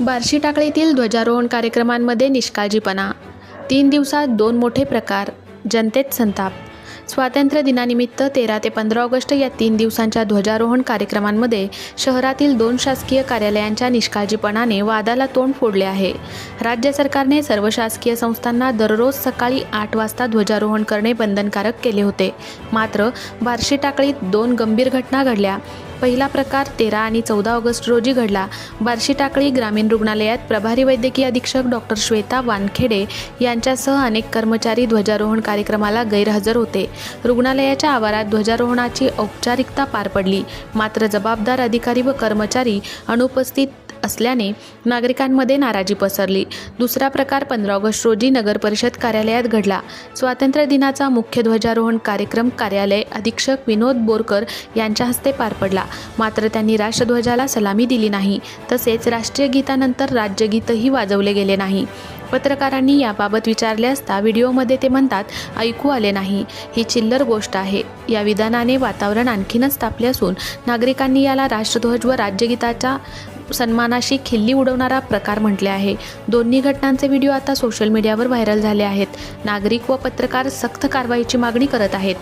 बार्शी टाकळीतील ध्वजारोहण कार्यक्रमांमध्ये निष्काळजीपणा तीन दिवसात दोन मोठे प्रकार जनतेत संताप. स्वातंत्र्य दिनानिमित्त तेरा ते पंधरा ऑगस्ट या तीन दिवसांच्या ध्वजारोहण कार्यक्रमांमध्ये शहरातील दोन शासकीय कार्यालयांच्या निष्काळजीपणाने वादाला तोंड फोडले आहे. राज्य सरकारने सर्व शासकीय संस्थांना दररोज सकाळी आठ वाजता ध्वजारोहण करणे बंधनकारक केले होते. मात्र बार्शी टाकळीत दोन गंभीर घटना घडल्या. पहिला प्रकार तेरा आणि चौदा ऑगस्ट रोजी घडला. बार्शी टाकळी ग्रामीण रुग्णालयात प्रभारी वैद्यकीय अधीक्षक डॉक्टर श्वेता वानखेडे यांच्यासह अनेक कर्मचारी ध्वजारोहण कार्यक्रमाला गैरहजर होते. रुग्णालयाच्या आवारात ध्वजारोहणाची औपचारिकता पार पडली. मात्र जबाबदार अधिकारी व कर्मचारी अनुपस्थित असल्याने नागरिकांमध्ये नाराजी पसरली. दुसरा प्रकार पंधरा ऑगस्ट रोजी नगर परिषद कार्यालयात घडला. स्वातंत्र्य दिनाचा मुख्य ध्वजारोहण कार्यक्रम कार्यालय अधीक्षक विनोद बोरकर यांच्या हस्ते पार पडला. मात्र त्यांनी राष्ट्रध्वजाला सलामी दिली नाही. तसेच राष्ट्रीय गीतानंतर राज्यगीतही वाजवले गेले नाही. पत्रकारांनी याबाबत विचारले असता व्हिडिओमध्ये ते म्हणतात ऐकू आले नाही. ही चिल्लर गोष्ट आहे. या विधानाने वातावरण आणखीनच तापले असून नागरिकांनी याला राष्ट्रध्वज व राज्यगीताच्या सन्मानाशी खिल्ली उडवणारा प्रकार म्हटले आहे. दोन्ही घटनांचे व्हिडिओ आता सोशल मीडियावर व्हायरल झाले आहेत. नागरिक व पत्रकार सक्त कारवाईची मागणी करत आहेत.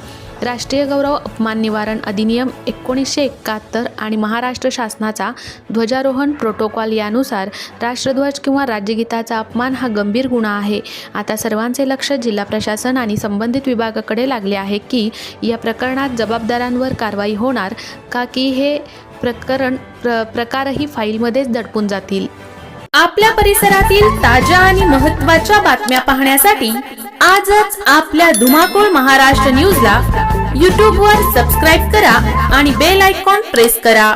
राष्ट्रीय गौरव अपमान निवारण अधिनियम एकोणीसशे एकाहत्तर आणि महाराष्ट्र शासनाचा ध्वजारोहण प्रोटोकॉल यानुसार राष्ट्रध्वज किंवा राज्यगीताचा अपमान हा गंभीर गुन्हा आहे. आता सर्वांचे लक्ष जिल्हा प्रशासन आणि संबंधित विभागाकडे लागले आहे की या प्रकरणात जबाबदारांवर कारवाई होणार का की हे प्रकरण प्र प्रकारही फाईलमध्येच दडपून जातील. आपल्या परिसरातील ताज्या आणि महत्त्वाच्या बातम्या पाहण्यासाठी आजच आपल्या धुमाकूळ महाराष्ट्र न्यूजला यूट्यूबवर सबस्क्राईब करा आणि बेल आयकॉन प्रेस करा.